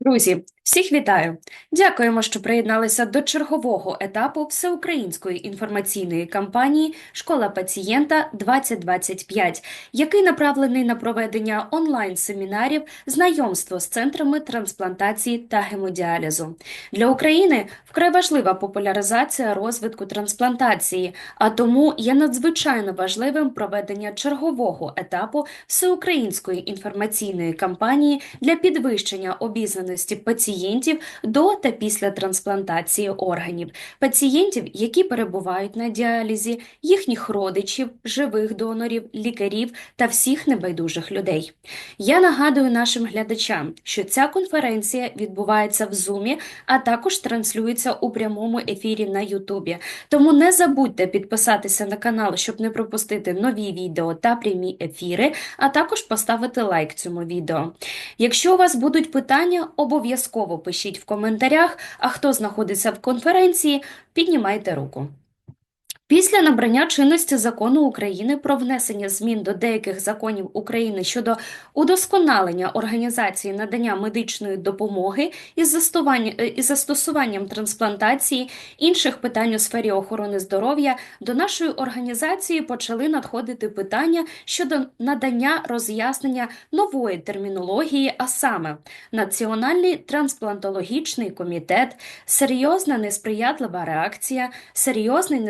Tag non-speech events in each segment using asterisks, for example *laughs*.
Друзі, всіх вітаю! Дякуємо, що приєдналися до чергового етапу всеукраїнської інформаційної кампанії Школа пацієнта 2025, який направлений на проведення онлайн-семінарів знайомство з центрами трансплантації та гемодіалізу. Для України вкрай важлива популяризація розвитку трансплантації, а тому є надзвичайно важливим проведення чергового етапу всеукраїнської інформаційної кампанії для підвищення обізнаності пацієнтів до та після трансплантації органів, пацієнтів, які перебувають на діалізі, їхніх родичів, живих донорів, лікарів та всіх небайдужих людей. Я нагадую нашим глядачам, що ця конференція відбувається в Зумі, а також транслюється у прямому ефірі на Ютубі. Тому не забудьте підписатися на канал, щоб не пропустити нові відео та прямі ефіри, а також поставити лайк цьому відео. Якщо у вас будуть питання, обов'язково пишіть в коментарях, а хто знаходиться в конференції, піднімайте руку. Після набрання чинності Закону України про внесення змін до деяких законів України щодо удосконалення організації надання медичної допомоги із застосуванням, із застосуванням трансплантації, інших питань у сфері охорони здоров'я, до нашої організації почали надходити питання щодо надання роз'яснення нової термінології, а саме Національний трансплантологічний комітет, серйозна несприятлива реакція, серйозний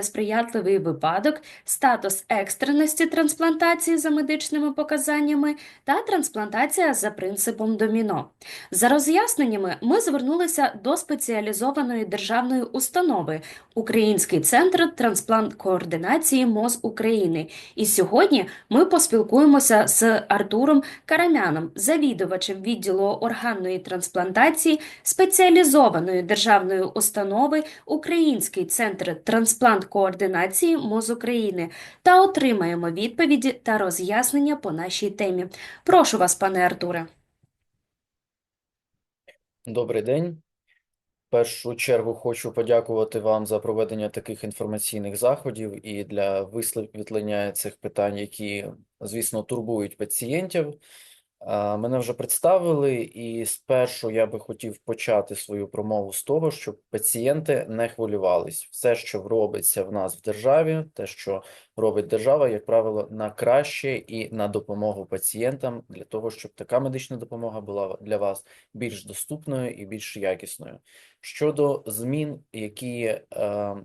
несприятливий випадок, статус екстреності трансплантації за медичними показаннями та трансплантація за принципом доміно. За роз'ясненнями ми звернулися до спеціалізованої державної установи Український центр трансплант-координації МОЗ України. І сьогодні ми поспілкуємося з Артуром Карамяном, завідувачем відділу органної трансплантації спеціалізованої державної установи Український центр трансплант-координації МОЗ України та отримаємо відповіді та роз'яснення по нашій темі. Прошу вас, пане Артуре. Добрий день. В першу чергу хочу подякувати вам за проведення таких інформаційних заходів і для висвітлення цих питань, які, звісно, турбують пацієнтів. Мене вже представили, і спершу я би хотів почати свою промову з того, щоб пацієнти не хвилювались. Все, що робиться в нас в державі, те, що робить держава, як правило, на краще і на допомогу пацієнтам для того, щоб така медична допомога була для вас більш доступною і більш якісною. Щодо змін, які е,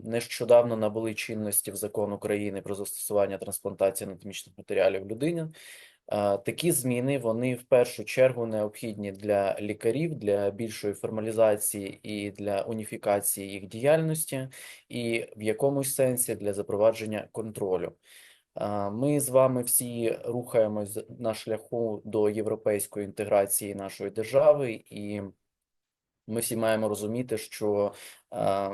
нещодавно набули чинності в закон України про застосування трансплантації анатомічних матеріалів людині, такі зміни вони в першу чергу необхідні для лікарів, для більшої формалізації і для уніфікації їх діяльності, і в якомусь сенсі для запровадження контролю. Е, Ми з вами всі рухаємось на шляху до європейської інтеграції нашої держави, і ми всі маємо розуміти, що е,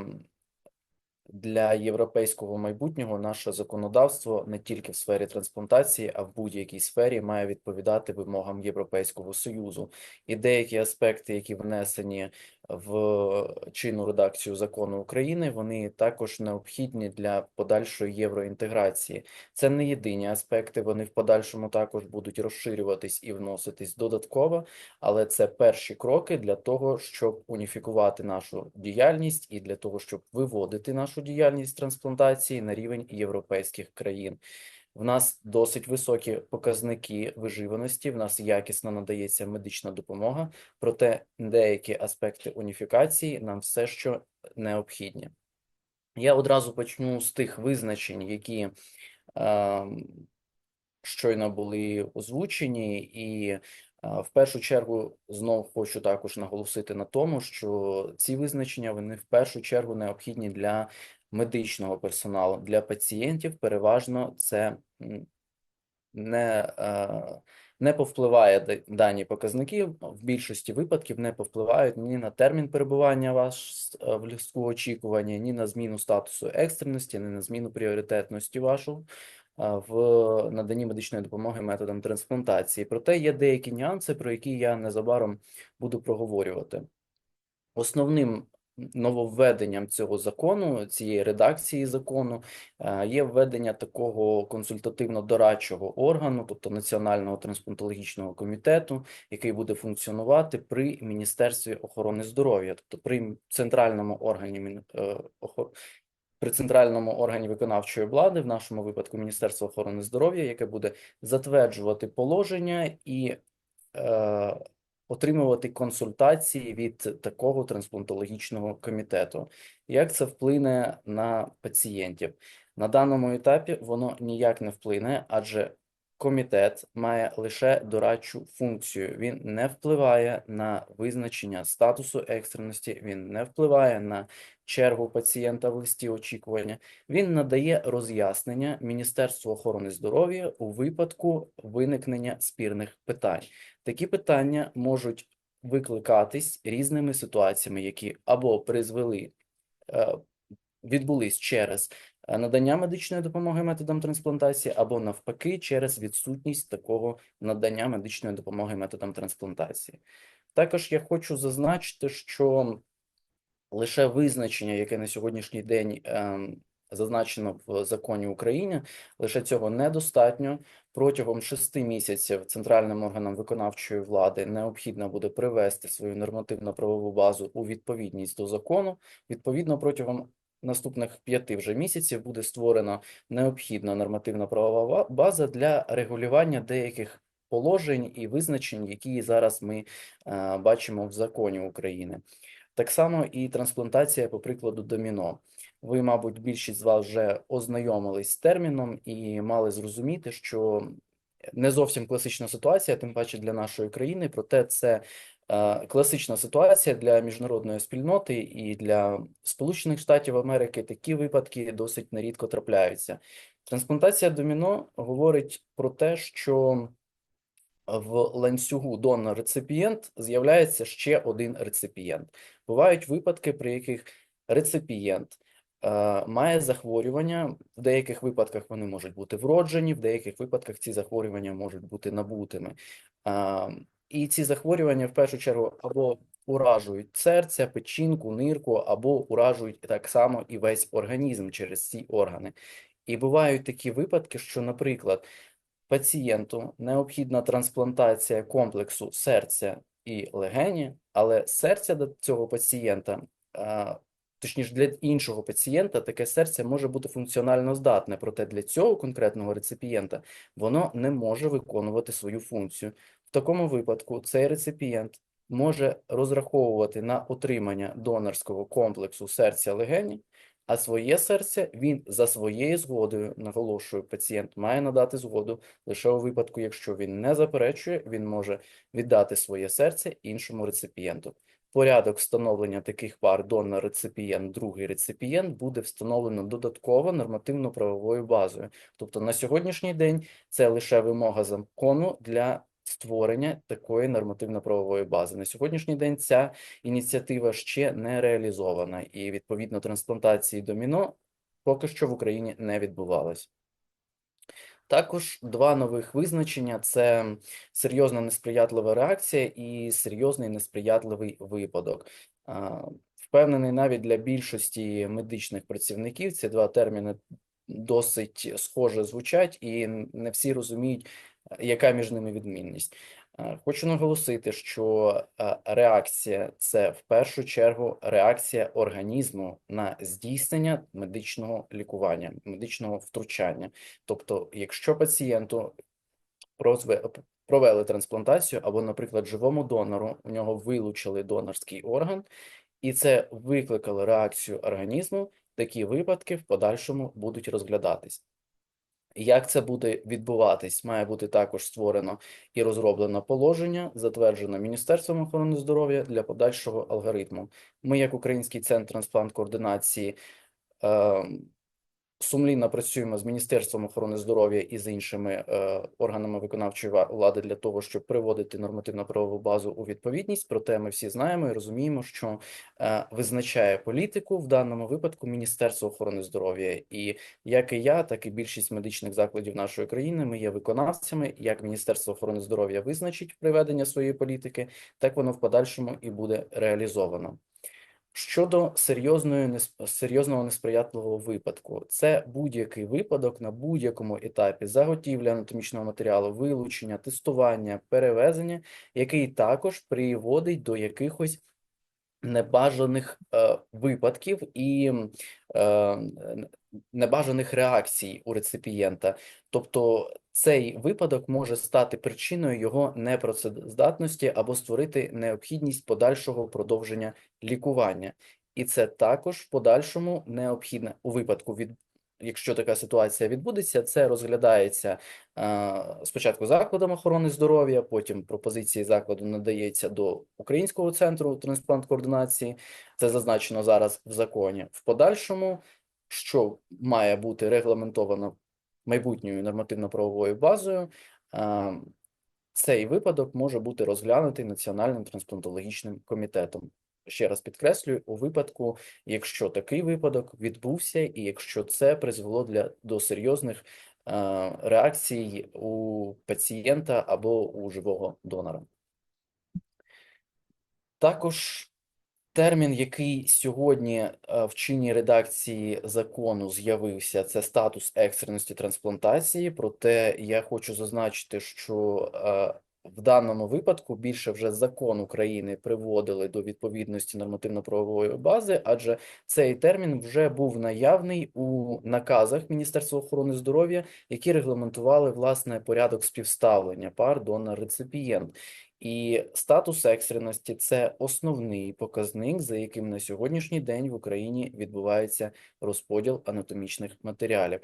для європейського майбутнього наше законодавство не тільки в сфері трансплантації, а в будь-якій сфері має відповідати вимогам Європейського Союзу. І деякі аспекти, які внесені в чинну редакцію закону України, вони також необхідні для подальшої євроінтеграції. Це не єдині аспекти, вони в подальшому також будуть розширюватись і вноситись додатково, але це перші кроки для того, щоб уніфікувати нашу діяльність і для того, щоб виводити нашу діяльність трансплантації на рівень європейських країн. В нас досить високі показники виживаності, в нас якісно надається медична допомога, проте деякі аспекти уніфікації нам все що необхідні. Я одразу почну з тих визначень, які е, щойно були озвучені, і е, в першу чергу знов хочу також наголосити на тому, що ці визначення вони в першу чергу необхідні для медичного персоналу, для пацієнтів переважно це не, е, не повпливає дані показники, в більшості випадків не повпливають ні на термін перебування вас е, в ліску очікування, ні на зміну статусу екстреності, ні на зміну пріоритетності вашу е, в наданні медичної допомоги методом трансплантації. Проте є деякі нюанси, про які я незабаром буду проговорювати. Основним нововведенням цього закону, цієї редакції закону, е, є введення такого консультативно-дорадчого органу, тобто Національного трансплантологічного комітету, який буде функціонувати при Міністерстві охорони здоров'я, тобто при центральному органі е, при центральному органі виконавчої влади, в нашому випадку Міністерство охорони здоров'я, яке буде затверджувати положення і е, отримувати консультації від такого трансплантологічного комітету. Як це вплине на пацієнтів? На даному етапі воно ніяк не вплине, адже комітет має лише дорадчу функцію. Він не впливає на визначення статусу екстреності, він не впливає на чергу пацієнта в листі очікування. Він надає роз'яснення Міністерству охорони здоров'я у випадку виникнення спірних питань. Такі питання можуть викликатись різними ситуаціями, які або призвели, е, відбулись через надання медичної допомоги методом трансплантації, або навпаки, через відсутність такого надання медичної допомоги методом трансплантації. Також я хочу зазначити, що лише визначення, яке на сьогоднішній день ем, зазначено в законі України, лише цього недостатньо. Протягом шести місяців центральним органам виконавчої влади необхідно буде привести свою нормативно-правову базу у відповідність до закону. Відповідно, протягом наступних п'яти вже місяців буде створена необхідна нормативно-правова база для регулювання деяких положень і визначень, які зараз ми е, бачимо в законі України. Так само і трансплантація, по прикладу, доміно. Ви, мабуть, більшість з вас вже ознайомились з терміном і мали зрозуміти, що не зовсім класична ситуація, тим паче для нашої країни, проте це класична ситуація для міжнародної спільноти і для Сполучених Штатів Америки такі випадки досить нерідко трапляються. Трансплантація доміно говорить про те, що в ланцюгу донор-реципієнт з'являється ще один реципієнт. Бувають випадки, при яких реципієнт е, має захворювання, в деяких випадках вони можуть бути вроджені, в деяких випадках ці захворювання можуть бути набутими. Е, і ці захворювання в першу чергу або уражують серця, печінку, нирку, або уражують так само і весь організм через ці органи. І бувають такі випадки, що, наприклад, пацієнту необхідна трансплантація комплексу серця і легені, але серця до цього пацієнта, точніше для іншого пацієнта, таке серце може бути функціонально здатне, проте для цього конкретного реципієнта воно не може виконувати свою функцію. В такому випадку цей реципієнт може розраховувати на отримання донорського комплексу серця легені, а своє серце він за своєю згодою, наголошую, пацієнт має надати згоду лише у випадку, якщо він не заперечує, він може віддати своє серце іншому реципієнту. Порядок встановлення таких пар донор-реципієнт, другий реципієнт буде встановлено додатково нормативно-правовою базою. Тобто на сьогоднішній день це лише вимога закону для створення такої нормативно-правової бази. На сьогоднішній день ця ініціатива ще не реалізована, і відповідно трансплантації доміно поки що в Україні не відбувалось. Також два нових визначення: це серйозна несприятлива реакція і серйозний несприятливий випадок. Впевнений, навіть для більшості медичних працівників ці два терміни досить схоже звучать, і не всі розуміють, яка між ними відмінність. Е, Хочу наголосити, що е, реакція це в першу чергу реакція організму на здійснення медичного лікування, медичного втручання. Тобто, якщо пацієнту прозве- провели трансплантацію, або, наприклад, живому донору у нього вилучили донорський орган, і це викликало реакцію організму, такі випадки в подальшому будуть розглядатись. Як це буде відбуватись, має бути також створено і розроблено положення, затверджено Міністерством охорони здоров'я для подальшого алгоритму. Ми, як Український центр трансплант координації, е, сумлінно працюємо з Міністерством охорони здоров'я і з іншими е, органами виконавчої влади для того, щоб приводити нормативно-правову базу у відповідність. Проте ми всі знаємо і розуміємо, що е, визначає політику в даному випадку Міністерство охорони здоров'я. І як і я, так і більшість медичних закладів нашої країни, ми є виконавцями. Як Міністерство охорони здоров'я визначить приведення своєї політики, так воно в подальшому і буде реалізовано. Щодо серйозної, серйозного несприятливого випадку, це будь-який випадок на будь-якому етапі заготівлі анатомічного матеріалу, вилучення, тестування, перевезення, який також приводить до якихось небажаних е, випадків і е, небажаних реакцій у реципієнта. Тобто цей випадок може стати причиною його непрацездатності або створити необхідність подальшого продовження лікування. І це також в подальшому необхідне у випадку від. Якщо така ситуація відбудеться, це розглядається е, спочатку закладом охорони здоров'я, потім пропозиції закладу надається до Українського центру трансплант-координації. Це зазначено зараз в законі. В подальшому, що має бути регламентовано майбутньою нормативно-правовою базою, цей випадок може бути розглянутий Національним трансплантологічним комітетом. Ще раз підкреслюю, у випадку, якщо такий випадок відбувся, і якщо це призвело для до серйозних е, реакцій у пацієнта або у живого донора. Також термін, який сьогодні е, в чинній редакції закону з'явився, це статус екстреності трансплантації. Проте я хочу зазначити, що е, в даному випадку більше вже закон України приводили до відповідності нормативно-правової бази, адже цей термін вже був наявний у наказах Міністерства охорони здоров'я, які регламентували власне порядок співставлення пар донор-реципієнт. І статус екстреності це основний показник, за яким на сьогоднішній день в Україні відбувається розподіл анатомічних матеріалів.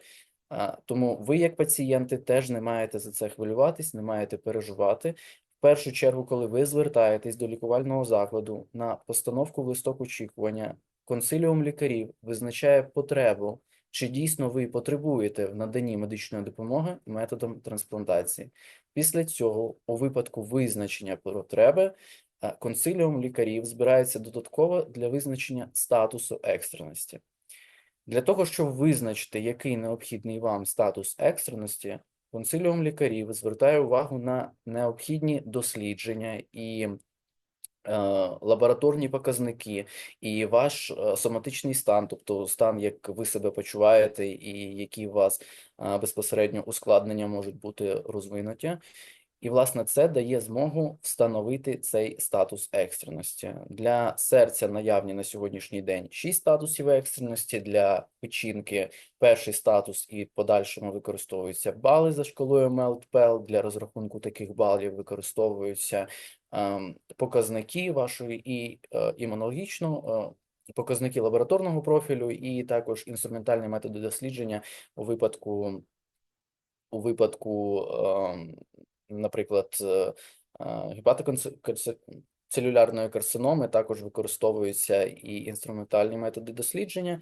Тому ви, як пацієнти, теж не маєте за це хвилюватись, не маєте переживати. В першу чергу, коли ви звертаєтесь до лікувального закладу на постановку в листок очікування, консиліум лікарів визначає потребу, чи дійсно ви потребуєте в наданні медичної допомоги методом трансплантації. Після цього, у випадку визначення потреби, е, консиліум лікарів збирається додатково для визначення статусу екстреності. Для того, щоб визначити, який необхідний вам статус екстреності, консиліум лікарів звертає увагу на необхідні дослідження і лабораторні показники, і ваш е, соматичний стан, тобто стан, як ви себе почуваєте, і які у вас е, безпосередньо ускладнення можуть бути розвинуті. І, власне, це дає змогу встановити цей статус екстреності. Для серця наявні на сьогоднішній день 6 статусів екстреності, для печінки перший статус і в подальшому використовуються бали за шкалою MELT-PEL. Для розрахунку таких балів використовуються показники вашої і е, імунологічного, е, показники лабораторного профілю, і також інструментальні методи дослідження у випадку у випадку, ем, наприклад, е, гепатоконцелюлярної карциноми також використовуються і інструментальні методи дослідження.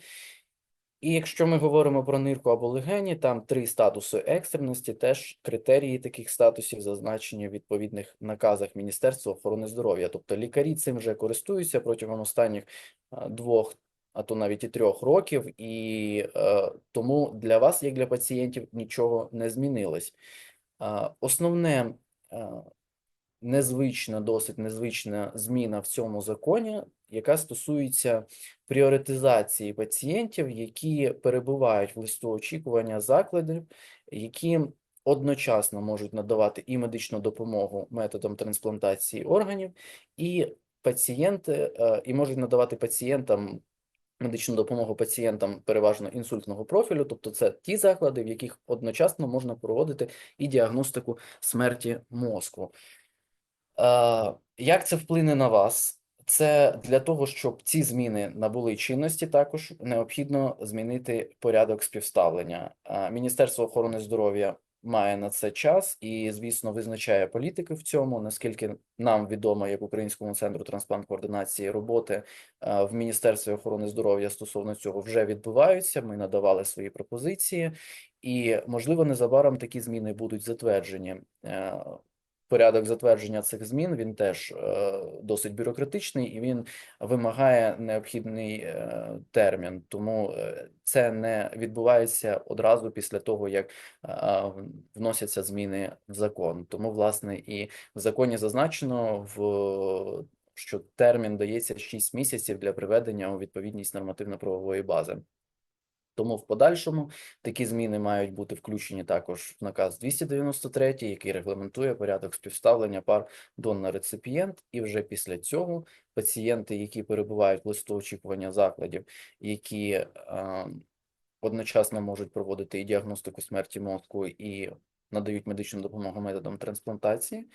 І якщо ми говоримо про нирку або легені, там три статуси екстреності, теж критерії таких статусів зазначені в відповідних наказах Міністерства охорони здоров'я. Тобто лікарі цим вже користуються протягом останніх е, двох, а то навіть і трьох років, і е, тому для вас, як для пацієнтів, нічого не змінилось. Е, Основне е, незвична, досить незвична зміна в цьому законі, яка стосується пріоритизації пацієнтів, які перебувають в листу очікування закладів, які одночасно можуть надавати і медичну допомогу методом трансплантації органів, і пацієнти, е, і можуть надавати пацієнтам медичну допомогу пацієнтам переважно інсультного профілю, тобто це ті заклади, в яких одночасно можна проводити і діагностику смерті мозку. Е, Як це вплине на вас? Це для того, щоб ці зміни набули чинності, також необхідно змінити порядок співставлення. Міністерство охорони здоров'я має на це час і, звісно, визначає політики в цьому. Наскільки нам відомо, як Українському центру трансплант-координації роботи е, в Міністерстві охорони здоров'я стосовно цього вже відбуваються. Ми надавали свої пропозиції, і можливо незабаром такі зміни будуть затверджені. Порядок затвердження цих змін він теж е, досить бюрократичний і він вимагає необхідний е, термін. Тому е, це не відбувається одразу після того, як вносяться зміни в закон. Тому, власне, і в законі зазначено в що термін дається 6 місяців для приведення у відповідність нормативно-правової бази. Тому в подальшому такі зміни мають бути включені також в наказ 293, який регламентує порядок співставлення пар донор-реципієнт, і вже після цього пацієнти, які перебувають в листу очікування закладів, які е, одночасно можуть проводити і діагностику смерті мозку, і надають медичну допомогу методом трансплантації,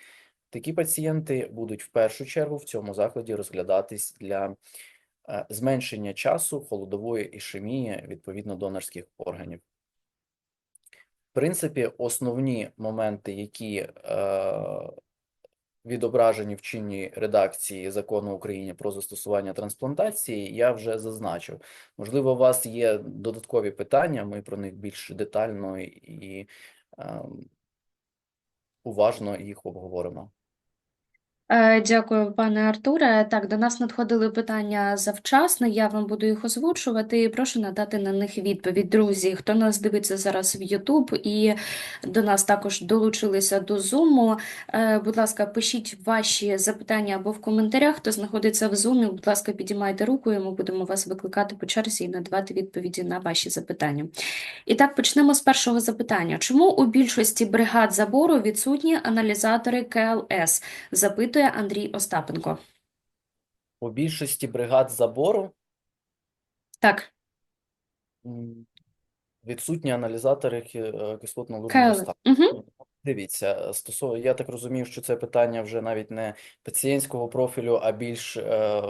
такі пацієнти будуть в першу чергу в цьому закладі розглядатись для зменшення часу холодової ішемії відповідно донорських органів. В принципі, основні моменти, які е, відображені в чинній редакції закону України про застосування трансплантації, я вже зазначив. Можливо, у вас є додаткові питання, ми про них більш детально і е, уважно їх обговоримо. Е, Дякую, пане Артуре. Так, до нас надходили питання завчасно. Я вам буду їх озвучувати і прошу надати на них відповідь. Друзі, хто нас дивиться зараз в YouTube і до нас також долучилися до Zoom, е, будь ласка, пишіть ваші запитання або в коментарях. Хто знаходиться в Zoom, будь ласка, підіймайте руку, і ми будемо вас викликати по черзі і надавати відповіді на ваші запитання. І так, почнемо з першого запитання. Чому у більшості бригад забору відсутні аналізатори КЛС? Запитує Андрій Остапенко. У більшості бригад забору Так, відсутні аналізатори е, стану. Угу. Дивіться, стосовно, я так розумію, що це питання вже навіть не пацієнтського профілю, а більш е,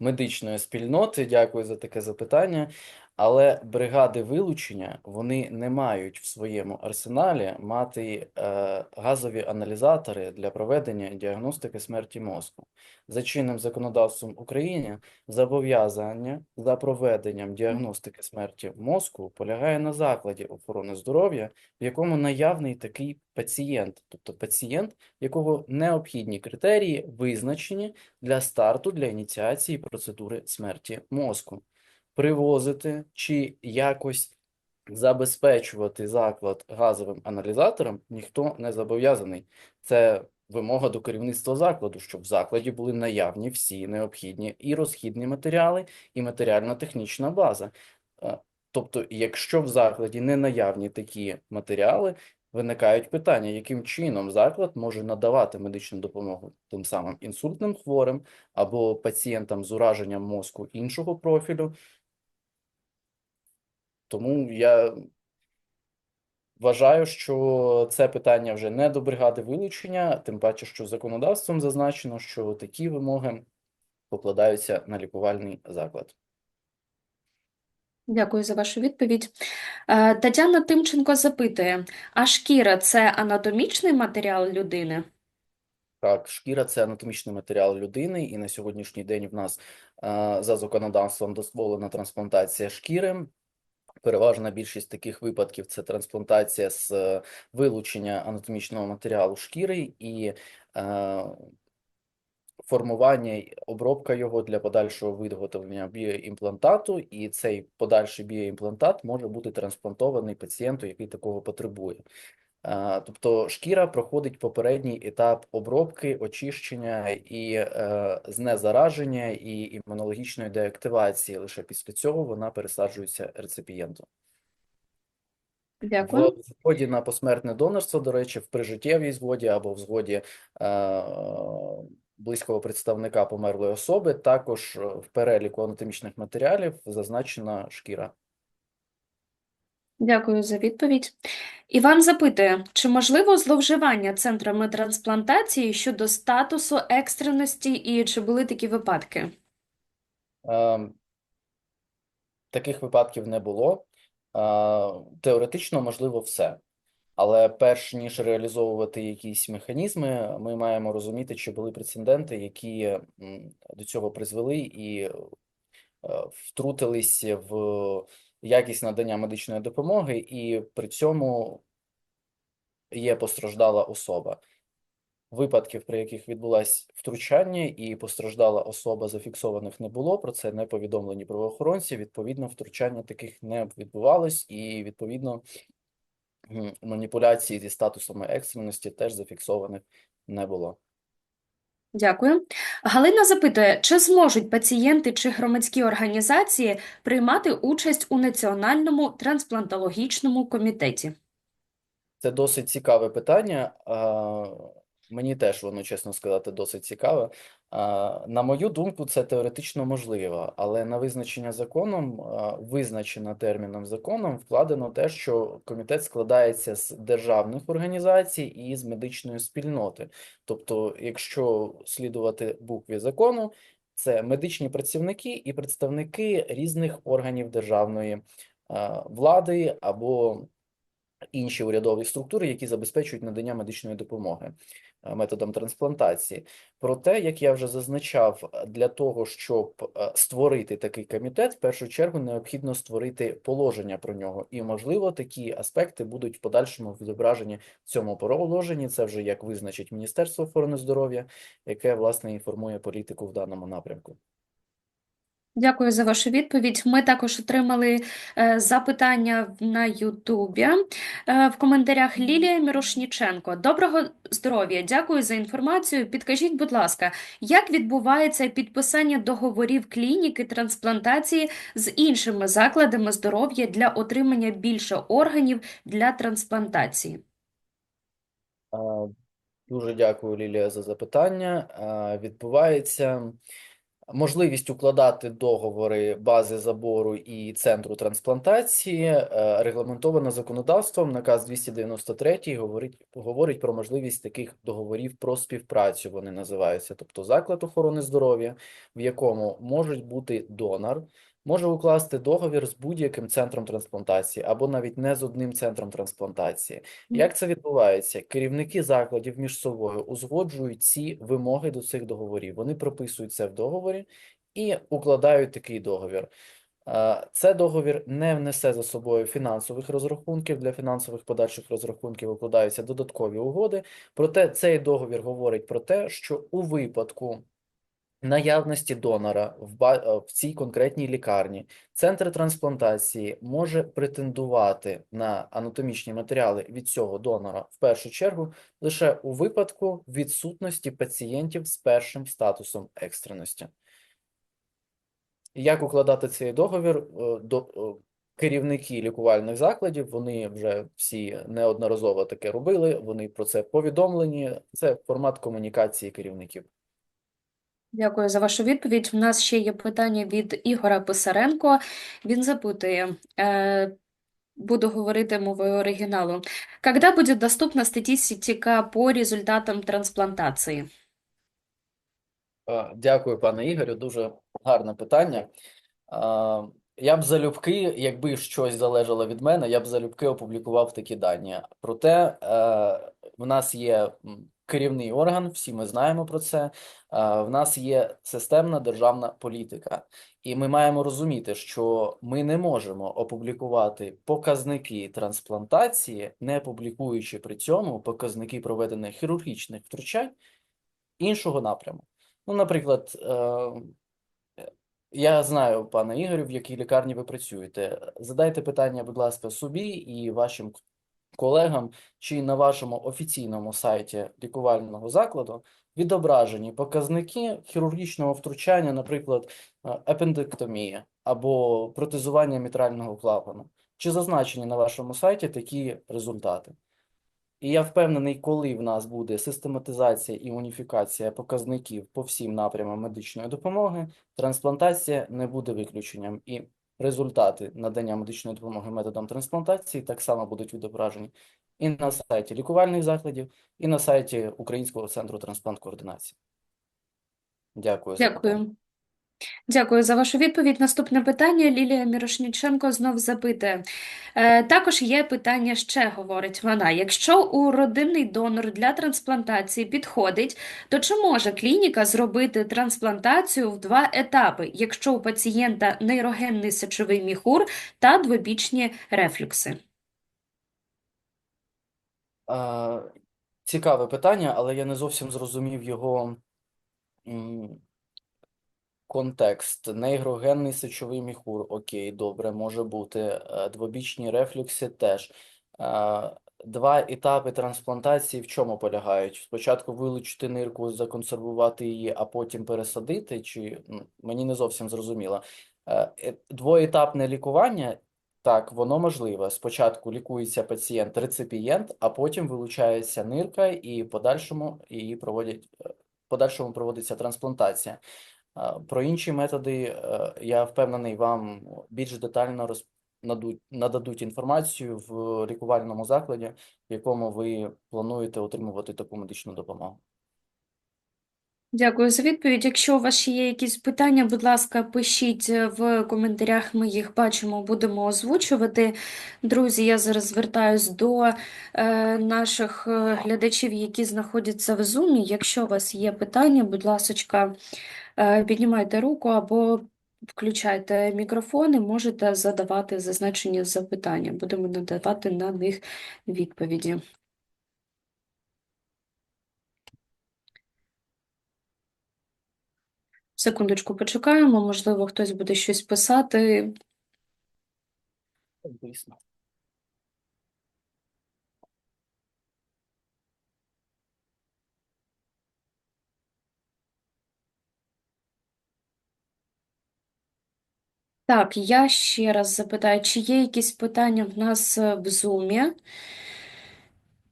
медичної спільноти. Дякую за таке запитання. Але бригади вилучення вони не мають в своєму арсеналі мати е, газові аналізатори для проведення діагностики смерті мозку. За чинним законодавством України зобов'язання за проведенням діагностики смерті мозку полягає на закладі охорони здоров'я, в якому наявний такий пацієнт, тобто пацієнт, якого необхідні критерії визначені для старту для ініціації процедури смерті мозку. Привозити чи якось забезпечувати заклад газовим аналізатором ніхто не зобов'язаний. Це вимога до керівництва закладу, щоб в закладі були наявні всі необхідні і розхідні матеріали, і матеріально-технічна база. Е, Тобто, якщо в закладі не наявні такі матеріали, виникають питання, яким чином заклад може надавати медичну допомогу тим самим інсультним хворим або пацієнтам з ураженням мозку іншого профілю. Тому я вважаю, що це питання вже не до бригади вилучення, тим паче, що законодавством зазначено, що такі вимоги покладаються на лікувальний заклад. Дякую за вашу відповідь. Е, Тетяна Тимченко запитує, а шкіра – це анатомічний матеріал людини? Так, шкіра це анатомічний матеріал людини, і на сьогоднішній день в нас е, за законодавством дозволена трансплантація шкіри. Переважна більшість таких випадків це трансплантація з е, вилучення анатомічного матеріалу шкіри і е, формування обробка його для подальшого виготовлення біоімплантату, і цей подальший біоімплантат може бути трансплантований пацієнту, який такого потребує. Е, Тобто шкіра проходить попередній етап обробки, очищення і е, знезараження і імунологічної деактивації. Лише після цього вона пересаджується реципієнту. Дякую. В згоді на посмертне донорство, до речі, в прижиттєвій згоді або в згоді е, близького представника померлої особи, також в переліку анатомічних матеріалів зазначена шкіра. Дякую за відповідь. Іван запитує, чи можливо зловживання центрами трансплантації щодо статусу екстреності і чи були такі випадки? Е, Таких випадків не було. Е, Теоретично можливо все. Але перш ніж реалізовувати якісь механізми, ми маємо розуміти, чи були прецеденти, які до цього призвели і е, втрутились в якість надання медичної допомоги, і при цьому є постраждала особа. Випадків, при яких відбулось втручання і постраждала особа, зафіксованих не було. Про це не повідомлені правоохоронці. Відповідно, втручання таких не відбувалось, і відповідно маніпуляції зі статусами екстреності теж зафіксованих не було. Дякую. Галина запитує, чи зможуть пацієнти чи громадські організації приймати участь у Національному трансплантологічному комітеті? Це досить цікаве питання. Мені теж воно, чесно сказати, досить цікаве. На мою думку, це теоретично можливо, але на визначення законом, визначено терміном законом, вкладено те, що комітет складається з державних організацій і з медичної спільноти. Тобто, якщо слідувати букві закону, це медичні працівники і представники різних органів державної влади або інші урядові структури, які забезпечують надання медичної допомоги е, методом трансплантації. Проте, як я вже зазначав, для того, щоб е, створити такий комітет, в першу чергу необхідно створити положення про нього, і, можливо, такі аспекти будуть в подальшому відображені в цьому положенні. Це вже як визначить Міністерство охорони здоров'я, яке власне інформує політику в даному напрямку. Дякую за вашу відповідь. Ми також отримали е, запитання на Ютубі. Е, в коментарях Лілія Мірошніченко. Доброго здоров'я! Дякую за інформацію. Підкажіть, будь ласка, як відбувається підписання договорів клініки трансплантації з іншими закладами здоров'я для отримання більше органів для трансплантації? Дуже дякую, Лілія, за запитання. Відбувається можливість укладати договори бази забору і центру трансплантації, е, регламентована законодавством. Наказ 293 говорить, говорить про можливість таких договорів про співпрацю, вони називаються. Тобто заклад охорони здоров'я, в якому можуть бути донор, може укласти договір з будь-яким центром трансплантації або навіть не з одним центром трансплантації. Як це відбувається? Керівники закладів між собою узгоджують ці вимоги до цих договорів. Вони прописують це в договорі і укладають такий договір. Це договір не внесе за собою фінансових розрахунків. Для фінансових подальших розрахунків укладаються додаткові угоди. Проте цей договір говорить про те, що у випадку наявності донора в, ба- е, в цій конкретній лікарні центр трансплантації може претендувати на анатомічні матеріали від цього донора в першу чергу лише у випадку відсутності пацієнтів з першим статусом екстреності. Як укладати цей договір? Е, До е, керівники лікувальних закладів, вони вже всі неодноразово таке робили, вони про це повідомлені. Це формат комунікації керівників. Дякую за вашу відповідь. У нас ще є питання від Ігора Писаренко. Він запитує, е, буду говорити мовою оригіналу. Когда будет доступна статистика по результатам трансплантації? Дякую, пане Ігорю. Дуже гарне питання. Я б залюбки, якби щось залежало від мене, я б залюбки опублікував такі дані. Проте е, в нас є керівний орган, всі ми знаємо про це. В нас є системна державна політика, і ми маємо розуміти, що ми не можемо опублікувати показники трансплантації, не публікуючи при цьому показники проведених хірургічних втручань іншого напряму. Ну, наприклад, е, я знаю, пане Ігорю, в якій лікарні ви працюєте. Задайте питання, будь ласка, собі і вашим колегам, чи на вашому офіційному сайті лікувального закладу відображені показники хірургічного втручання, наприклад, е, епендектомія або протезування мітрального клапану. Чи зазначені на вашому сайті такі результати? І я впевнений, коли в нас буде систематизація і уніфікація показників по всім напрямам медичної допомоги, трансплантація не буде виключенням. І результати надання медичної допомоги методом трансплантації так само будуть відображені і на сайті лікувальних закладів, і на сайті Українського центру трансплант-координації. Дякую за. Дякую. Дякую за вашу відповідь. Наступне питання Лілія Мірошніченко знов запитує. Е, також є питання ще, говорить вона. Якщо у родинний донор для трансплантації підходить, то чи може клініка зробити трансплантацію в два етапи, якщо у пацієнта нейрогенний сечовий міхур та двобічні рефлюкси? А, Цікаве питання, але я не зовсім зрозумів його контекст. Нейрогенний сечовий міхур. Окей, добре, може бути. Е, Двобічні рефлюкси теж. Е, два етапи трансплантації в чому полягають? Спочатку вилучити нирку, законсервувати її, а потім пересадити, чи мені не зовсім зрозуміло. Е, Двоетапне лікування, так, воно можливе. Спочатку лікується пацієнт-реципієнт, а потім вилучається нирка і подальшому її проводять, подальшому проводиться трансплантація. Про інші методи, е, я впевнений, вам більш детально роз... надуть, нададуть інформацію в лікувальному закладі, в якому ви плануєте отримувати таку медичну допомогу. Дякую за відповідь. Якщо у вас є якісь питання, будь ласка, пишіть е, в коментарях. Ми їх бачимо, будемо озвучувати. Друзі, я зараз звертаюсь до е, наших е, глядачів, які знаходяться в Зумі. Якщо у вас є питання, будь ласка, піднімайте руку або включайте мікрофон і можете задавати зазначені запитання. Будемо надавати на них відповіді. Секундочку, почекаємо, можливо, хтось буде щось писати. Звісно. Так, я ще раз запитаю, чи є якісь питання в нас е, в Зумі?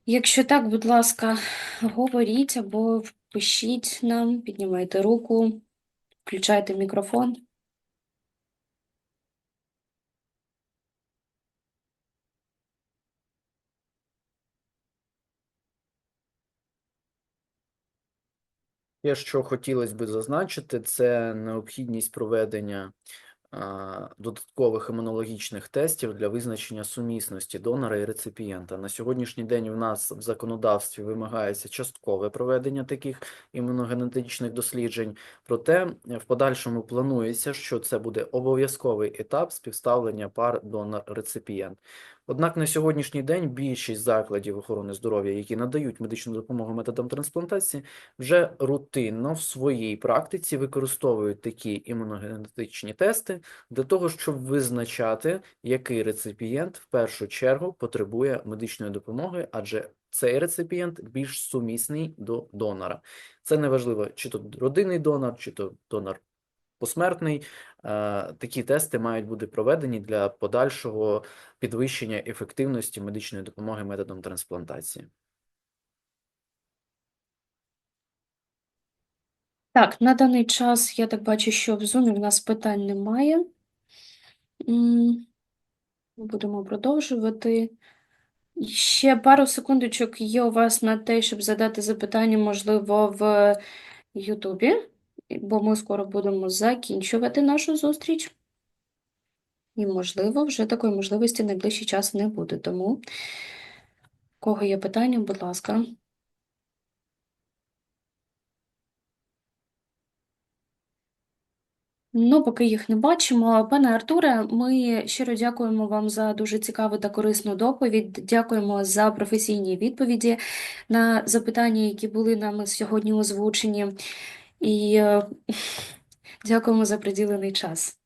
Якщо так, будь ласка, говоріть або пишіть нам, піднімайте руку, включайте мікрофон. Я що хотілося б зазначити, це необхідність проведення додаткових імунологічних тестів для визначення сумісності донора і реципієнта. На сьогоднішній день в нас в законодавстві вимагається часткове проведення таких імуногенетичних досліджень, проте в подальшому планується, що це буде обов'язковий етап співставлення пар донор-реципієнт. Однак на сьогоднішній день більшість закладів охорони здоров'я, які надають медичну допомогу методам трансплантації, вже рутинно в своїй практиці використовують такі імуногенетичні тести для того, щоб визначати, який реципієнт в першу чергу потребує медичної допомоги, адже цей реципієнт більш сумісний до донора. Це неважливо, чи то родинний донор, чи то донор посмертний. Е, Такі тести мають бути проведені для подальшого підвищення ефективності медичної допомоги методом трансплантації. Так, на даний час я так бачу, що в Зумі в нас питань немає. Будемо продовжувати. Ще пару секундочок є у вас на те, щоб задати запитання, можливо, в Ютубі, бо ми скоро будемо закінчувати нашу зустріч. І, можливо, вже такої можливості найближчий час не буде. Тому, в кого є питання, будь ласка. Ну, поки їх не бачимо. Пане Артуре, ми щиро дякуємо вам за дуже цікаву та корисну доповідь. Дякуємо за професійні відповіді на запитання, які були нами сьогодні озвучені. І е, *laughs* дякуємо за приділений час.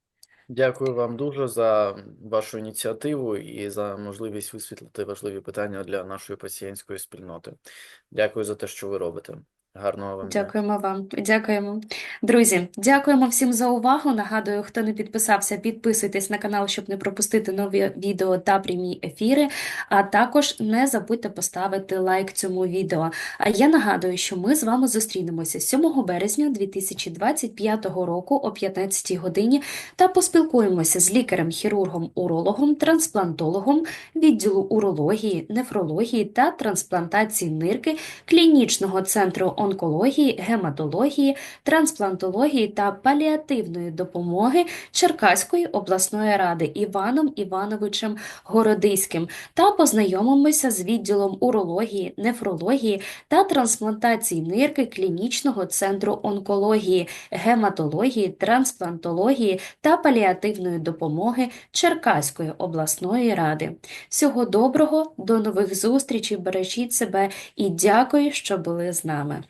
Дякую вам дуже за вашу ініціативу і за можливість висвітлити важливі питання для нашої пацієнтської спільноти. Дякую за те, що ви робите. Гарного вам дня. Дякуємо вам. Дякуємо. Друзі, дякуємо всім за увагу. Нагадую, хто не підписався, підписуйтесь на канал, щоб не пропустити нові відео та прямі ефіри. А також не забудьте поставити лайк цьому відео. А я нагадую, що ми з вами зустрінемося 7 березня 2025 року о 15 годині та поспілкуємося з лікарем-хірургом, урологом, трансплантологом відділу урології, нефрології та трансплантації нирки клінічного центру онкології, гематології, трансплантології та паліативної допомоги Черкаської обласної ради Іваном Івановичем Городиським та познайомимося з відділом урології, нефрології та трансплантації нирки клінічного центру онкології, гематології, трансплантології та паліативної допомоги Черкаської обласної ради. Всього доброго, до нових зустрічей, бережіть себе і дякую, що були з нами.